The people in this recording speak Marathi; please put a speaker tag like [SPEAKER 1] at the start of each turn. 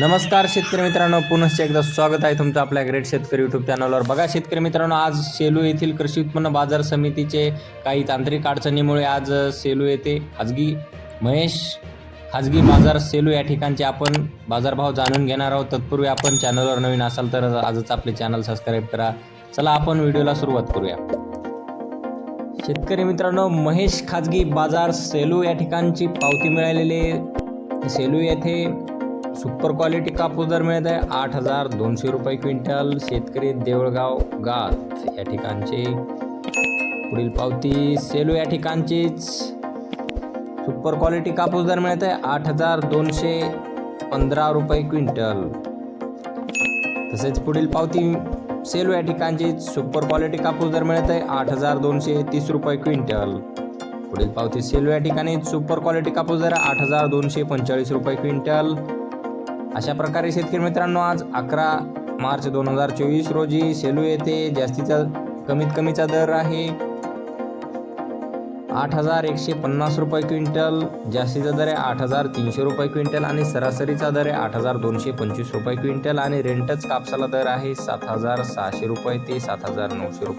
[SPEAKER 1] नमस्कार शेतकरी मित्रांनो पुनश्च एकदा स्वागत आहे तुमचं आपल्या ग्रेट शेतकरी यूट्यूब चॅनलवर बघा शेतकरी मित्रांनो आज सेलू येथील कृषी उत्पन्न बाजार समितीचे काही तांत्रिक अडचणीमुळे आज सेलू येथे खाजगी महेश खाजगी बाजार सेलू या ठिकाणचे आपण बाजारभाव जाणून घेणार आहोत. तत्पूर्वी आपण चॅनलवर नवीन असाल तर आजच आपले चॅनल सबस्क्राईब करा. चला आपण व्हिडिओला सुरुवात करूया. शेतकरी मित्रांनो महेश खाजगी बाजार सेलू या ठिकाणची पावती मिळालेली सेलू येथे सुपर क्वालिटी कापूस दर मिळत आहे. आठ हजार दोनशे रुपये क्विंटल. शेतकरी देवळगाव गात. या ठिकाणचे पुढील पावती सेलू या ठिकाणचीच. सुपर क्वालिटी कापूस दर मिळत आहे. आठ हजार दोनशे पंधरा रुपये क्विंटल. तसेच पुढील पावती सेलू या ठिकाणची सुपर क्वालिटी कापूस दर मिळत आहे. आठ हजार दोनशे तीस रुपये क्विंटल. पुढील पावती सेलू या ठिकाणी सुपर क्वालिटी कापूस दर आठ हजार दोनशे पंचेचाळीस रुपये क्विंटल. अशा प्रकारे शेतकरी मित्रांनो आज अकरा मार्च दोन हजार चोवीस रोजी सेलू येथे जास्तीचा कमीत कमीचा दर आहे. आठ हजार एकशे पन्नास रुपये क्विंटल जास्तीचा दर आहे आठ हजार तीनशे रुपये क्विंटल आणि सरासरीचा दर आहे आठ हजार दोनशे पंचवीस रुपये क्विंटल आणि रेंटच कापसाला दर आहे सात हजार सहाशे रुपये ते सात हजार नऊशे रुपये.